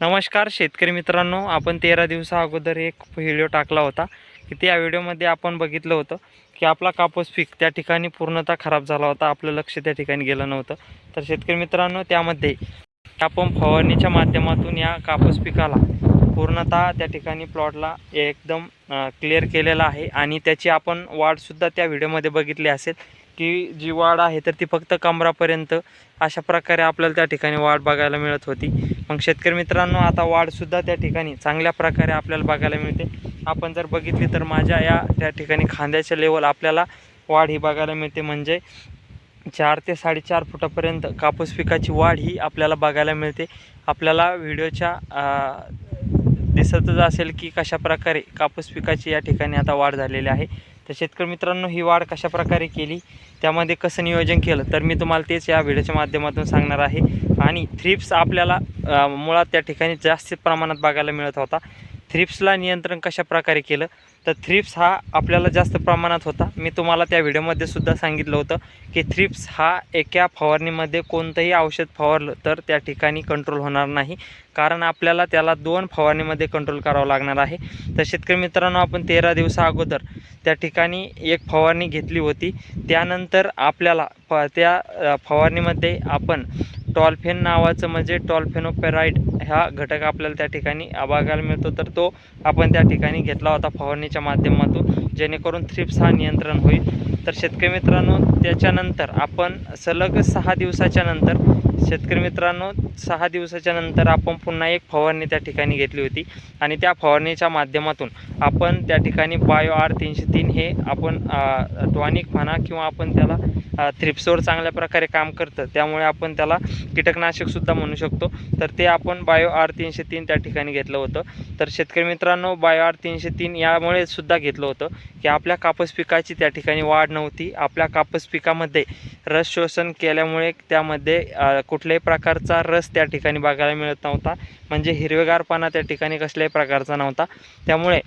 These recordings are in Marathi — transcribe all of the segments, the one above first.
नमस्कार शेतकरी मित्रांनो. आपण तेरा दिवसा अगोदर एक व्हिडिओ टाकला होता की त्या व्हिडिओमध्ये आपण बघितलं होतं की आपला कापूस पीक त्या ठिकाणी पूर्णतः खराब झाला होता. आपलं लक्ष त्या ठिकाणी गेलं नव्हतं. तर शेतकरी मित्रांनो त्यामध्ये आपण फवारणीच्या माध्यमातून या कापूस पिकाला पूर्णतः त्या ठिकाणी प्लॉटला एकदम क्लिअर केलेला आहे. आणि त्याची आपण वाढसुद्धा त्या व्हिडिओमध्ये बघितली असेल की जी वाढ आहे तर ती फक्त कमरापर्यंत अशा प्रकारे आपल्याला त्या ठिकाणी वाढ बघायला मिळत होती. मग शेतकरी मित्रांनो आता वाढसुद्धा त्या ठिकाणी चांगल्या प्रकारे आपल्याला बघायला मिळते. आपण जर बघितली तर माझ्या या त्या ठिकाणी खांद्याचे लेवल आपल्याला वाढ ही बघायला मिळते. म्हणजे चार ते साडेचार फुटापर्यंत कापूस पिकाची वाढ ही आपल्याला बघायला मिळते. आपल्याला व्हिडिओच्या दिसतच असेल की कशा प्रकारे कापूस पिकाची या ठिकाणी आता वाढ झालेली आहे. तर शेतकरी मित्रांनो ही वाढ कशा प्रकारे केली त्यामध्ये कसं नियोजन केलं तर मी तुम्हाला तेच या व्हिडिओच्या माध्यमातून सांगणार आहे. आणि थ्रिप्स आपल्याला मुळात त्या ठिकाणी जास्त प्रमाणात बघायला मिळत होता. थ्रिप्सला नियंत्रण कशा प्रकारे केलं? तर थ्रिप्स हा आपल्याला जास्त प्रमाणात होता. मी तुम्हाला त्या व्हिडिओमध्ये सुद्धा सांगितलं होतं की थ्रिप्स हा एका फवारणीमध्ये कोणतंही औषध फवारलं तर त्या ठिकाणी कंट्रोल होणार नाही. कारण आपल्याला त्याला दोन फवारणीमध्ये कंट्रोल करावं लागणार आहे. तर शेतकरी मित्रांनो आपण तेरा दिवसा अगोदर त्या ठिकाणी एक फवारणी घेतली होती. त्यानंतर आपल्याला फ त्या फवारणीमध्ये आपण टॉल्फेन नावाचं म्हणजे टॉल्फेनोपेराईड हा घटक आपल्याला त्या ठिकाणी बघायला मिळतो. तर तो आपण त्या ठिकाणी घेतला होता फवारणीच्या माध्यमातून जेणेकरून थ्रिप्स हा नियंत्रण होईल. तर शेतकरी मित्रांनो त्याच्यानंतर आपण सलग सहा दिवसाच्या नंतर शेतकरी मित्रांनो सहा दिवसाच्या नंतर आपण पुन्हा एक फवारणी त्या ठिकाणी घेतली होती. आणि त्या फवारणीच्या माध्यमातून आपण त्या ठिकाणी बायो आर तीनशे तीन हे आपण टॉनिक म्हणा किंवा आपण त्याला अ, थ्रिप्सवर चांगल्या प्रकारे काम करतं. त्यामुळे आपण त्याला कीटकनाशकसुद्धा म्हणू शकतो. तर ते आपण बायो आर तीनशे तीन त्या ठिकाणी घेतलं होतं. तर शेतकरी मित्रांनो बायो आर तीनशे तीन यामुळे सुद्धा घेतलं होतं की आपल्या कापूस पिकाची त्या ठिकाणी वाढ नव्हती. आपल्या कापूस पिकामध्ये रस शोषण केल्यामुळे त्यामध्ये कुठल्याही प्रकारचा रस त्या ठिकाणी बघायला मिळत नव्हता. म्हणजे हिरवेगारपणा त्या ठिकाणी कसल्याही प्रकारचा नव्हता. त्यामुळे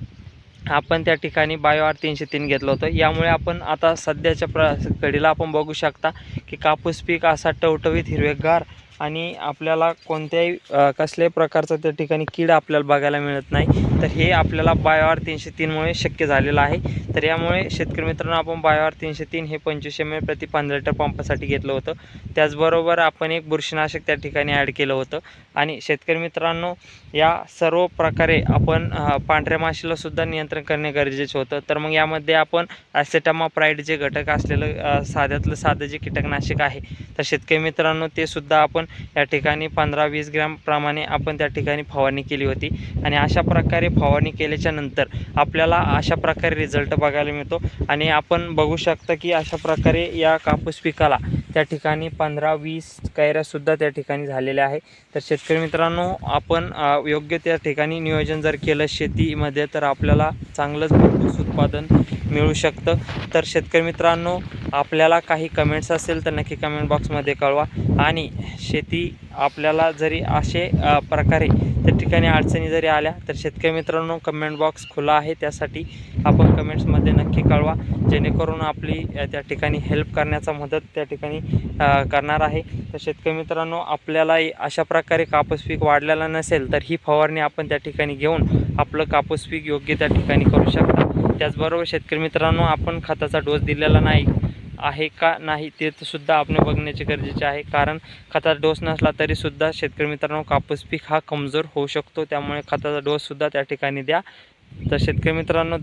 आपण त्या ठिकाणी बायो आर तीनशे तीन घेतलं होतं. यामुळे आपण आता सध्याच्या प्र घडीला आपण बघू शकता की कापूस पीक असा टवटवीत हिरवेगार आणि आपल्याला कोणत्याही कसल्याही प्रकारचं त्या ठिकाणी कीड आपल्याला बघायला मिळत नाही. तर हे आपल्याला बायो आर तीनशे तीनमुळे शक्य झालेलं आहे. तर यामुळे शेतकरी मित्रांनो आपण बायोआर तीनशे तीन हे पंचवीस एम एल प्रति पंधरा लिटर पंपासाठी घेतलं होतं. त्याचबरोबर आपण एक बुरशीनाशक त्या ठिकाणी ॲड केलं होतं. आणि शेतकरी मित्रांनो या सर्व प्रकारे आपण पांढऱ्या माशीलासुद्धा नियंत्रण करणे गरजेचं होतं. तर मग यामध्ये आपण ॲसेटामाप्राईड जे घटक असलेलं साध्यातलं साधं जे कीटकनाशक आहे तर शेतकरी मित्रांनो ते सुद्धा आपण या ठिकाणी पंधरा वीस ग्रॅमप्रमाणे आपण त्या ठिकाणी फवारणी केली होती. आणि अशा प्रकारे फवारणी केल्याच्यानंतर आपल्याला अशा प्रकारे रिझल्ट बघायला मिळतो. आणि आपण बघू शकता की अशा प्रकारे या कापूस पिकाला त्या ठिकाणी पंधरा वीस कैऱ्यासुद्धा त्या ठिकाणी झालेल्या आहे. तर शेतकरी मित्रांनो आपण योग्य त्या ठिकाणी नियोजन जर केलं शेतीमध्ये तर आपल्याला चांगलंच भरपूर उत्पादन मिळू शकतं. तर शेतकरी मित्रांनो आपल्याला काही कमेंट्स असेल तर नक्की कमेंट बॉक्समध्ये कळवा. आणि शेती आपल्याला जरी असे प्रकारे त्या ठिकाणी अडचणी जरी आल्या तर शेतकरी मित्रांनो कमेंट बॉक्स खुला आहे. त्यासाठी आपण कमेंट्समध्ये नक्की कळवा. जेणेकरून आपली त्या ठिकाणी हेल्प करण्याचा मदत त्या ठिकाणी करणार आहे. तर शेतकरी मित्रांनो आपल्यालाही अशा प्रकारे कापूस पीक वाढलेला नसेल तर ही फवारणी आपण त्या ठिकाणी घेऊन आपलं कापूस पीक योग्य त्या ठिकाणी करू शकता. त्याचबरोबर शेतकरी मित्रांनो आपण खताचा डोस दिलेला नाही. आहे का नाही ते तर सुद्धा आपण बघण्याचे गरजेचे आहे. कारण खताचा डोस नसला तरीसुद्धा शेतकरी मित्रांनो कापूस पीक हा कमजोर होऊ शकतो. त्यामुळे खताचा डोससुद्धा त्या ठिकाणी द्या. तर शेतकरी मित्रांनो